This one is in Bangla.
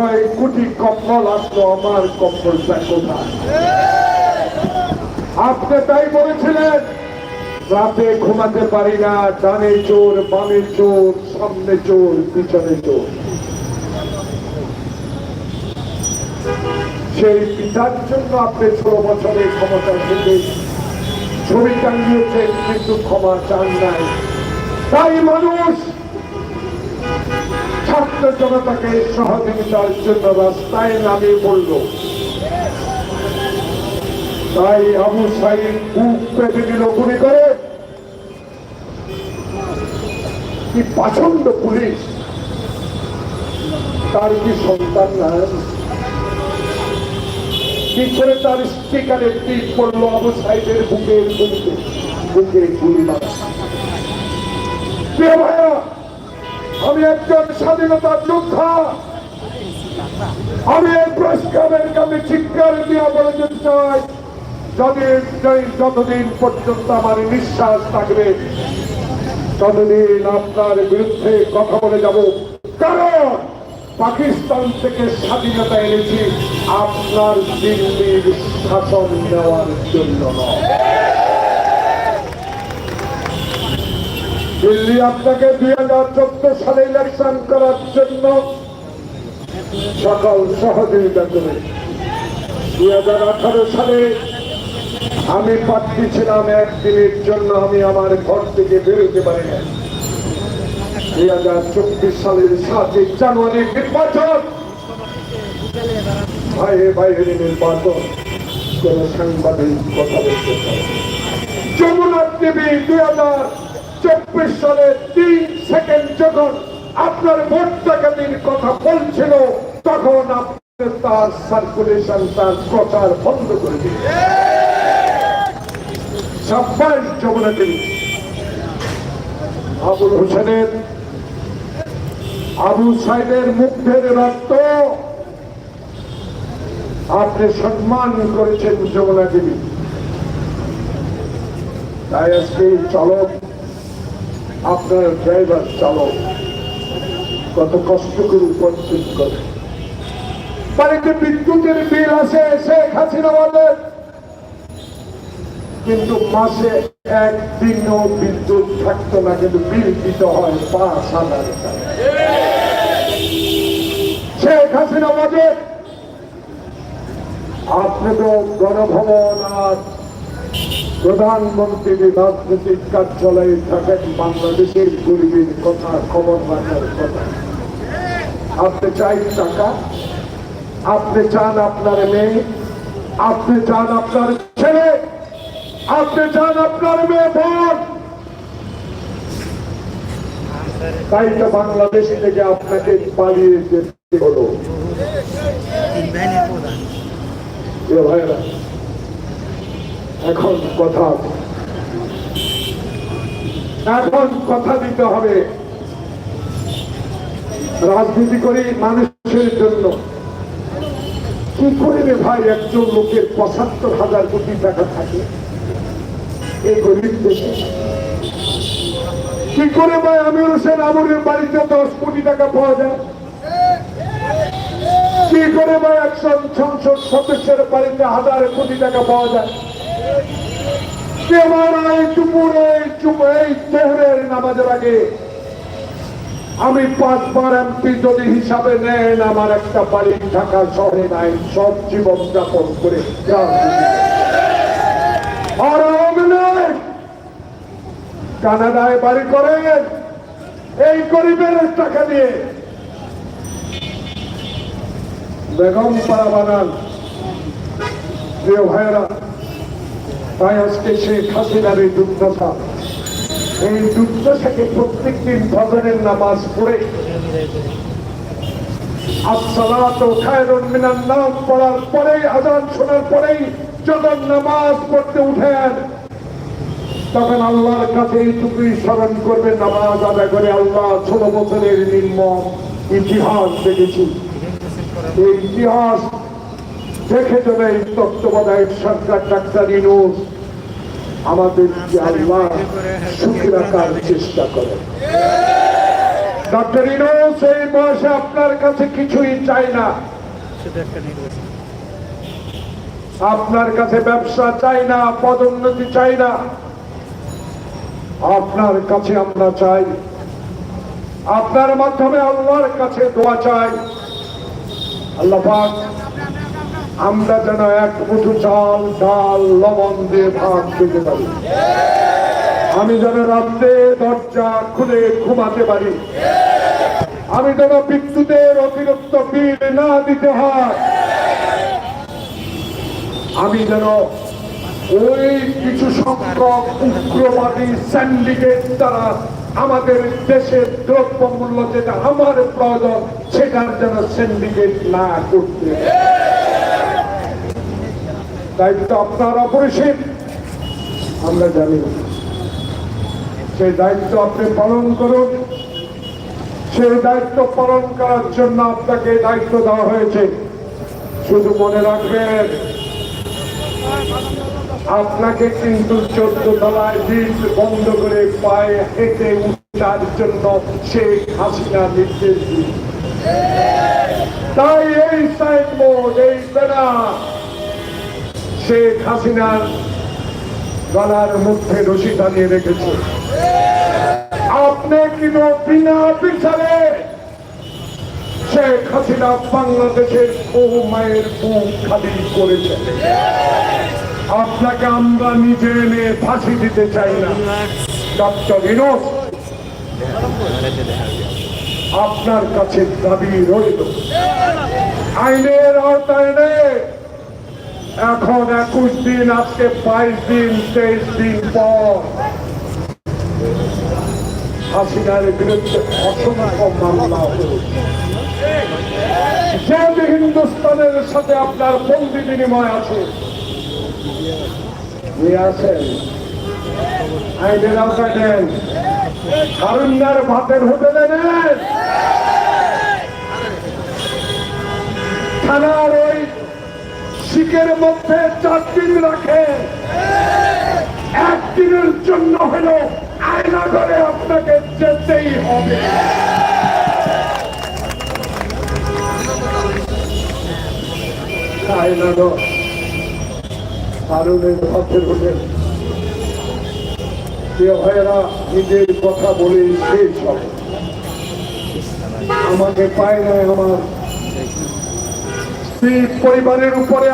ছয় কোটি কম্বল আসলো আমার কম্বলটা কোথায় আপনি তাই বলেছিলেন, রাতে ঘুমাতে পারি না, ডানে চোর, বামে চোর, সামনে চোর, পিছনে চোর। সেই পিতার জন্য আপনি ষোলো বছরের ক্ষমতা থেকে ছবি টাঙ্গিয়েছেন কিন্তু ক্ষমা চান নাই। তাই মানুষ ছাত্র জনতাকে সহযোগিতার জন্য রাস্তায় নামিয়ে পড়ল তাই আবু সাইদ বুক পেতে দিল গুলি করে? কি পাচন্ড পুলিশ। তার কি সন্তান নাই? কি করে তার স্পিকারে টিপ পড়ল আবু সাইদের বুকের বুকে গুলি মারা স্বাধীনতা যোদ্ধা। আমি এই প্রস্তাবের কাছে চিৎকার দিয়া বলে যেতে চাই যতদিন পর্যন্ত আমার নিঃশ্বাস থাকবে, ততদিন আপনার বিরুদ্ধে কথা বলে যাব। কারণ পাকিস্তান থেকে স্বাধীনতা এনেছি আপনার দিল্লির শাসন নেওয়ার জন্য নয়। দিল্লি আপনাকে দুই হাজার চোদ্দ সালে ইলেকশন করার জন্য সকল সহযোগিতা করে দুই হাজার আঠারো সালে আমি প্রার্থী ছিলাম একদিনের জন্য, আমি আমার ঘর থেকে বেরোতে পারি না দুই হাজার চব্বিশ সালের সাতই জানুয়ারি নির্বাচন। বাইরে বাইরে নির্বাচন, কোন সাংবাদিক কথা বলতে পারে যমুনা টিভি দুই হাজার চব্বিশ সালে তিন সেকেন্ড যখন আপনার ভোট কথা বলছিল, তখন আপনি তার সার্কুলেশন তার প্রচার বন্ধ করে দিন সাব্বাস আবুল হোসেনের, আবু সাইদের মুগ্ধের রক্ত। আপনি সম্মান করেছেন যমুনা দেবী তাই আজকে চালক আপনার ড্রাইভার চালক কত কষ্ট করে উপস্থিত করে। বাড়িতে বিদ্যুতের বিল আসে শেখ হাসিনা বলেন কিন্তু মাসে একদিনও বিদ্যুৎ থাকতো না, কিন্তু বিল দিতে হয় পাঁচ হাজার টাকা। শেখ হাসিনা বাজেট আপনি তো গণভবন আর প্রধানমন্ত্রীর রাজনৈতিক কার্যালয়ে থাকেন বাংলাদেশের গরিবের কথা, খবর রাখার কথা। আপনি চাই টাকা? আপনি চান আপনার মেয়ে? আপনি চান আপনার ছেলে? আপনি চান আপনার মেয়ে বোন? তাই তো বাংলাদেশ থেকে আপনাকে পালিয়ে যেতে হলো। ভাইরা এখন কথা। এখন কথা দিতে হবে। রাজনীতি করি মানুষের জন্য। কি করে ভাই, একজন লোকের পঁচাত্তর হাজার কোটি টাকা থাকে? এই গরিব দেশে। কি করে ভাই আমির হোসেন আমরের বাড়িতে দশ কোটি টাকা পাওয়া যায়? কি করে ভাই একজন সংসদ সদস্যের বাড়িতে হাজার কোটি টাকা পাওয়া যায়? নামাজের আগে। আমি পাঁচবার এমপি যদি হিসাবে নেন, আমার একটা বাড়ি ঢাকা শহরে নাই, সব জীবন যাপন করে আর কানাডায় বাড়ি করেন এই গরিবের টাকা দিয়ে। বেগম পাড়া বানান। প্রিয় ভাইয়েরা তাই আজকে শেখ হাসিনার দুর্দশা। এই দুর্দশাকে প্রত্যেক দিন ভজনের নামাজ পড়ে। নাম পড়ার পরেই শোনার পরেই নামাজ পড়তে আল্লাহর স্মরণ করবে, নামাজ আদায় করে আল্লাহ ষোলো বছরের নির্মম ইতিহাস দেখেছি। এই ইতিহাস তত্ত্বাবধায়ক সরকার ডাক্তার ইনুস রাখার চেষ্টা করে? ইনোস এই আপনার কাছে কিছুই চাই না। আপনার কাছে ব্যবসা চাই না, পদোন্নতি চাই না। আপনার কাছে আমরা চাই। আপনার মাধ্যমে আল্লাহর কাছে দোয়া চাই। আল্লাহ আমরা যেন এক মুঠো চাল, ডাল, লবণ দিয়ে ভাত খেতে পারি। আমি যেন রাত্রে দরজা খুলে ঘুমাতে পারি। আমি যেন বিদ্যুতের অতিরিক্ত বিল না দিতে হয়। আমি যেন ওই কিছু সংখ্যক উগ্রবাদী স্যান্ডিকেট দ্বারা আমাদের দেশের দ্রব্য মূল্য যেটা, আমার প্রয়োজন, সেটার যেন সিন্ডিকেট না করতে। দায়িত্ব আপনার অপরিসীম। আমরা জানি সেই দায়িত্ব আপনি পালন করুন। সেই দায়িত্ব পালন করার জন্য আপনাকে দায়িত্ব দেওয়া হয়েছে। শুধু মনে রাখবেন, আপনাকে কিন্তু চোদ্দ তলায় বিল বন্ধ করে পায়ে হেঁটে উঠার জন্য শেখ হাসিনা নির্দেশ দিন তাই এই সাইনবোর্ড, এই বেড়া শেখ হাসিনার গলার মধ্যে রশি টানিয়ে রেখেছে। আপনি কিন্তু বিনা বিচারে শেখ হাসিনা বাংলাদেশের বহু মায়ের বুক খালি করেছে? আপনাকে আমরা নিজে এনে ফাঁসি দিতে চাই না। ডক্টর বিনোদ আপনার কাছে দাবি রইল। আইনের আওতায় নেই এখন একুশ দিন, আজকে বাইশ দিন, তেইশ দিন পর। হাসিনার বিরুদ্ধে অসংখ্য মামলা যে হিন্দুস্তানের সাথে আপনার বন্দি বিনিময় আছে। আইনের আওতায় নেন। হারুন্নার ভাতের হোটেলে নেন। থানার শিখের মধ্যে চার দিন রাখে। একদিনের জন্য হলো আয়না করে আপনাকে যেতেই হবে। কথা বলে হবে। আমাকে পায় না আমার স্ত্রী পরিবারের উপরে